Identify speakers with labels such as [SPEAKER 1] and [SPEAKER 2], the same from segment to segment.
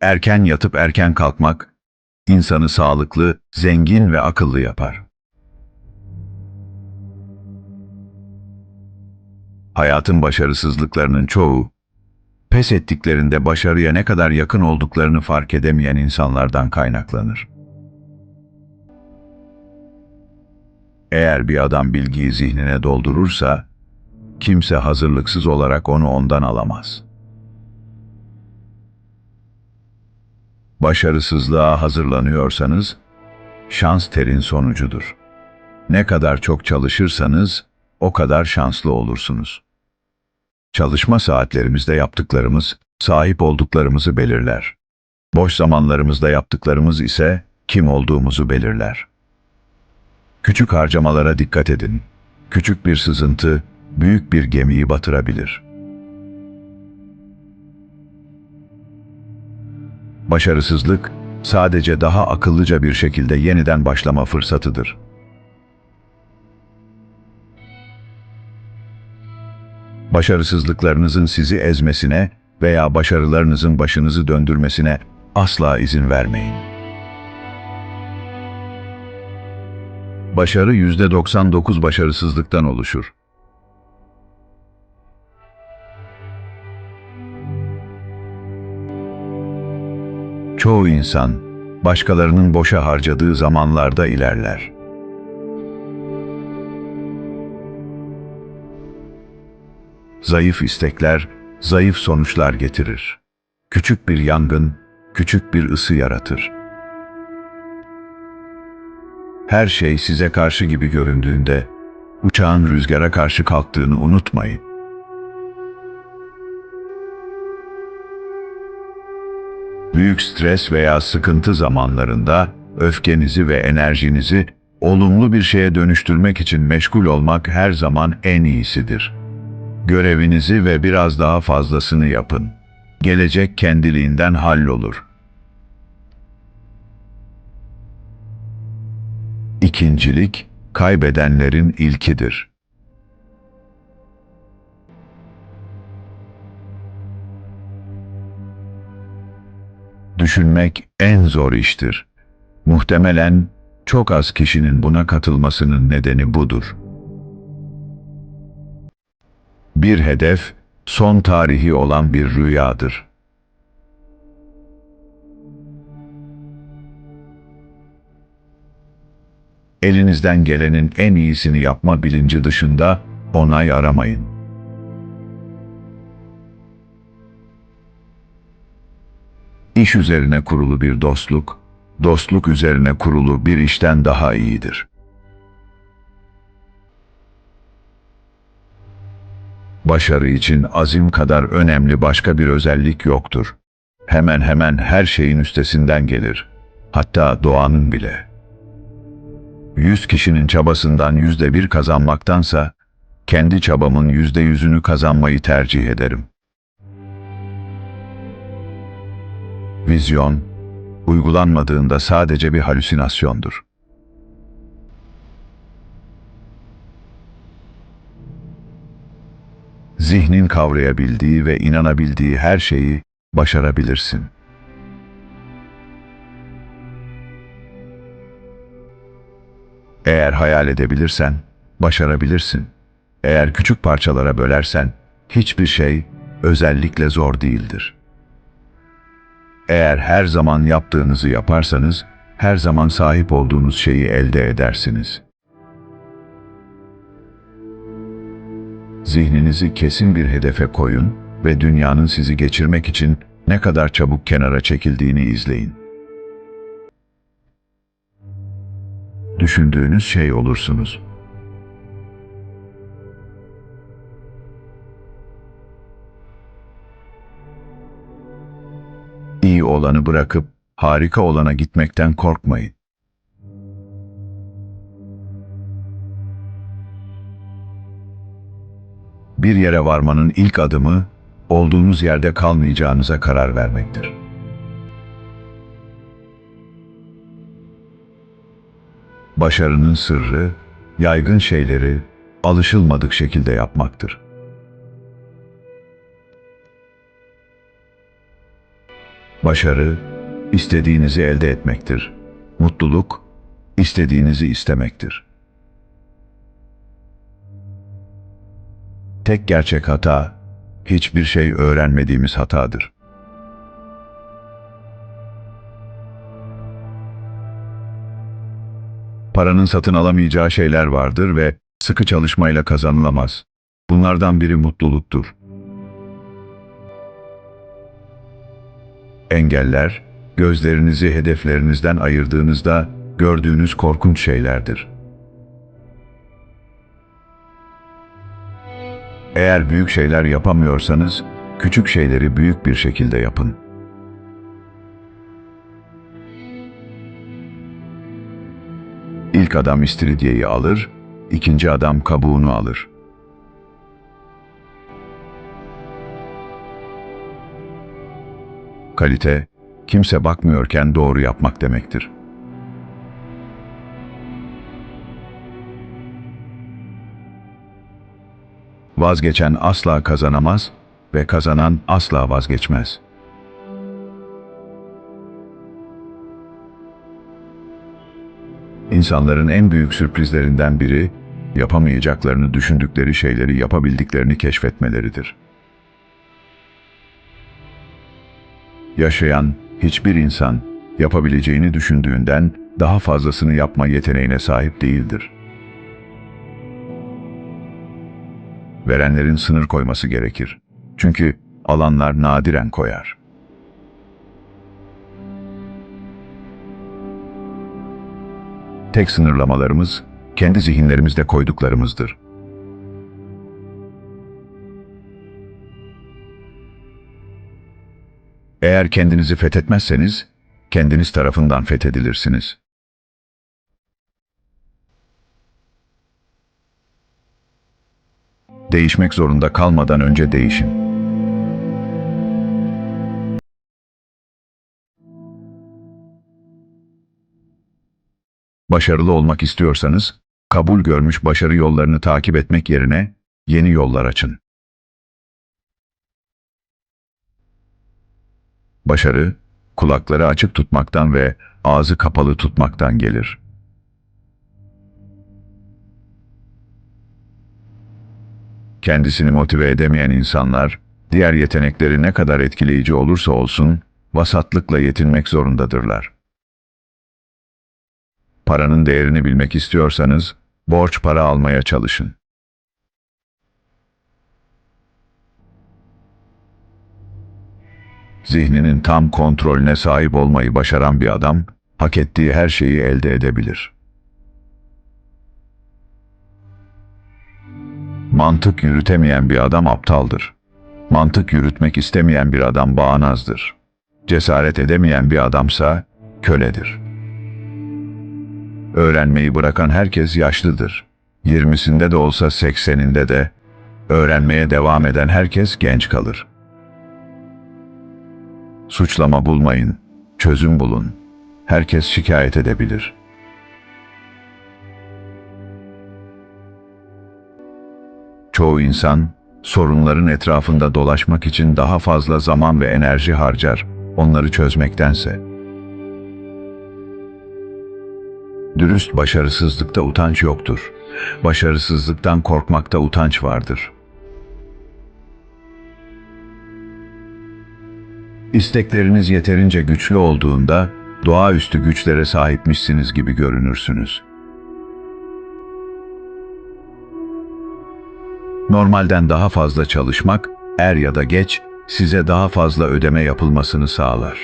[SPEAKER 1] Erken yatıp erken kalkmak insanı sağlıklı, zengin ve akıllı yapar. Hayatın başarısızlıklarının çoğu, pes ettiklerinde başarıya ne kadar yakın olduklarını fark edemeyen insanlardan kaynaklanır. Eğer bir adam bilgiyi zihnine doldurursa, kimse hazırlıksız olarak onu ondan alamaz. Başarısızlığa hazırlanıyorsanız, şans terin sonucudur. Ne kadar çok çalışırsanız, o kadar şanslı olursunuz. Çalışma saatlerimizde yaptıklarımız, sahip olduklarımızı belirler. Boş zamanlarımızda yaptıklarımız ise kim olduğumuzu belirler. Küçük harcamalara dikkat edin. Küçük bir sızıntı büyük bir gemiyi batırabilir. Başarısızlık sadece daha akıllıca bir şekilde yeniden başlama fırsatıdır. Başarısızlıklarınızın sizi ezmesine veya başarılarınızın başınızı döndürmesine asla izin vermeyin. Başarı %99 başarısızlıktan oluşur. Çoğu insan başkalarının boşa harcadığı zamanlarda ilerler. Zayıf istekler zayıf sonuçlar getirir. Küçük bir yangın küçük bir ısı yaratır. Her şey size karşı gibi göründüğünde uçağın rüzgara karşı kalktığını unutmayın. Büyük stres veya sıkıntı zamanlarında öfkenizi ve enerjinizi olumlu bir şeye dönüştürmek için meşgul olmak her zaman en iyisidir. Görevinizi ve biraz daha fazlasını yapın. Gelecek kendiliğinden hallolur. İkincilik, kaybedenlerin ilkidir. Düşünmek en zor iştir. Muhtemelen çok az kişinin buna katılmasının nedeni budur. Bir hedef, son tarihi olan bir rüyadır. Elinizden gelenin en iyisini yapma bilinci dışında onay aramayın. İş üzerine kurulu bir dostluk, dostluk üzerine kurulu bir işten daha iyidir. Başarı için azim kadar önemli başka bir özellik yoktur. Hemen hemen her şeyin üstesinden gelir. Hatta doğanın bile. Yüz kişinin çabasından yüzde bir kazanmaktansa, kendi çabamın yüzde yüzünü kazanmayı tercih ederim. Vizyon, uygulanmadığında sadece bir halüsinasyondur. Zihnin kavrayabildiği ve inanabildiği her şeyi başarabilirsin. Eğer hayal edebilirsen, başarabilirsin. Eğer küçük parçalara bölersen, hiçbir şey özellikle zor değildir. Eğer her zaman yaptığınızı yaparsanız, her zaman sahip olduğunuz şeyi elde edersiniz. Zihninizi kesin bir hedefe koyun ve dünyanın sizi geçirmek için ne kadar çabuk kenara çekildiğini izleyin. Düşündüğünüz şey olursunuz. İyi olanı bırakıp harika olana gitmekten korkmayın. Bir yere varmanın ilk adımı olduğunuz yerde kalmayacağınıza karar vermektir. Başarının sırrı yaygın şeyleri alışılmadık şekilde yapmaktır. Başarı, istediğinizi elde etmektir. Mutluluk, istediğinizi istemektir. Tek gerçek hata, hiçbir şey öğrenmediğimiz hatadır. Paranın satın alamayacağı şeyler vardır ve sıkı çalışmayla kazanılamaz. Bunlardan biri mutluluktur. Engeller, gözlerinizi hedeflerinizden ayırdığınızda gördüğünüz korkunç şeylerdir. Eğer büyük şeyler yapamıyorsanız, küçük şeyleri büyük bir şekilde yapın. İlk adam istiridyeyi alır, ikinci adam kabuğunu alır. Kalite, kimse bakmıyorken doğru yapmak demektir. Vazgeçen asla kazanamaz ve kazanan asla vazgeçmez. İnsanların en büyük sürprizlerinden biri, yapamayacaklarını düşündükleri şeyleri yapabildiklerini keşfetmeleridir. Yaşayan hiçbir insan yapabileceğini düşündüğünden daha fazlasını yapma yeteneğine sahip değildir. Verenlerin sınır koyması gerekir. Çünkü alanlar nadiren koyar. Tek sınırlamalarımız kendi zihinlerimizde koyduklarımızdır. Eğer kendinizi fethetmezseniz, kendiniz tarafından fethedilirsiniz. Değişmek zorunda kalmadan önce değişin. Başarılı olmak istiyorsanız, kabul görmüş başarı yollarını takip etmek yerine yeni yollar açın. Başarı, kulakları açık tutmaktan ve ağzı kapalı tutmaktan gelir. Kendisini motive edemeyen insanlar, diğer yetenekleri ne kadar etkileyici olursa olsun, vasatlıkla yetinmek zorundadırlar. Paranın değerini bilmek istiyorsanız, borç para almaya çalışın. Zihninin tam kontrolüne sahip olmayı başaran bir adam, hak ettiği her şeyi elde edebilir. Mantık yürütemeyen bir adam aptaldır. Mantık yürütmek istemeyen bir adam bağnazdır. Cesaret edemeyen bir adamsa köledir. Öğrenmeyi bırakan herkes yaşlıdır. Yirmisinde de olsa sekseninde de, öğrenmeye devam eden herkes genç kalır. Suçlama bulmayın, çözüm bulun. Herkes şikayet edebilir. Çoğu insan, sorunların etrafında dolaşmak için daha fazla zaman ve enerji harcar, onları çözmektense. Dürüst başarısızlıkta utanç yoktur. Başarısızlıktan korkmakta utanç vardır. İstekleriniz yeterince güçlü olduğunda doğaüstü güçlere sahipmişsiniz gibi görünürsünüz. Normalden daha fazla çalışmak er ya da geç size daha fazla ödeme yapılmasını sağlar.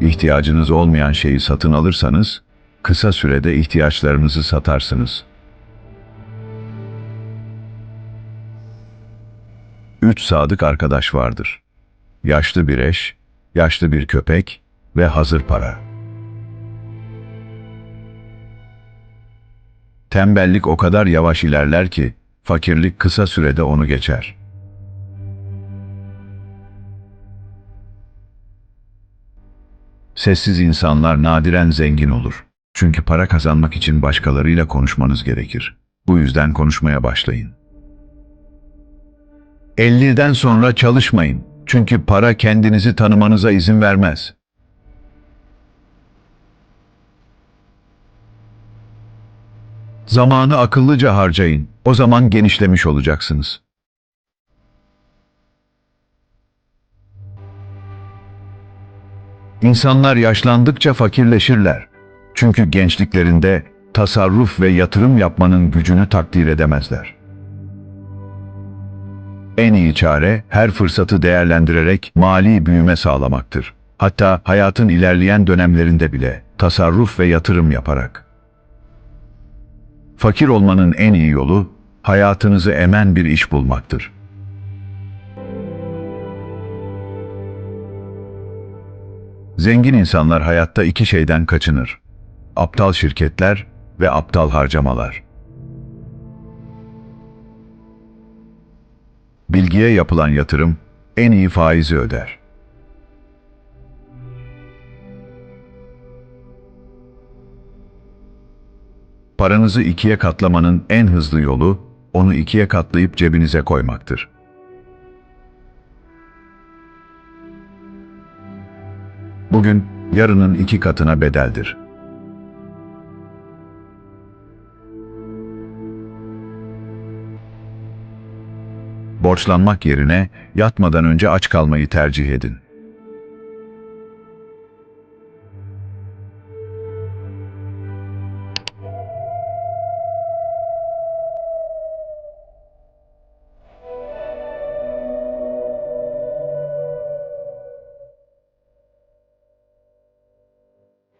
[SPEAKER 1] İhtiyacınız olmayan şeyi satın alırsanız kısa sürede ihtiyaçlarınızı satarsınız. Üç sadık arkadaş vardır. Yaşlı bir eş, yaşlı bir köpek ve hazır para. Tembellik o kadar yavaş ilerler ki fakirlik kısa sürede onu geçer. Sessiz insanlar nadiren zengin olur. Çünkü para kazanmak için başkalarıyla konuşmanız gerekir. Bu yüzden konuşmaya başlayın. 50'den sonra çalışmayın. Çünkü para kendinizi tanımanıza izin vermez. Zamanı akıllıca harcayın. O zaman genişlemiş olacaksınız. İnsanlar yaşlandıkça fakirleşirler. Çünkü gençliklerinde tasarruf ve yatırım yapmanın gücünü takdir edemezler. En iyi çare her fırsatı değerlendirerek mali büyüme sağlamaktır. Hatta hayatın ilerleyen dönemlerinde bile tasarruf ve yatırım yaparak. Fakir olmanın en iyi yolu hayatınızı emen bir iş bulmaktır. Zengin insanlar hayatta iki şeyden kaçınır. Aptal şirketler ve aptal harcamalar. Bilgiye yapılan yatırım en iyi faizi öder. Paranızı ikiye katlamanın en hızlı yolu onu ikiye katlayıp cebinize koymaktır. Bugün yarının iki katına bedeldir. Borçlanmak yerine yatmadan önce aç kalmayı tercih edin.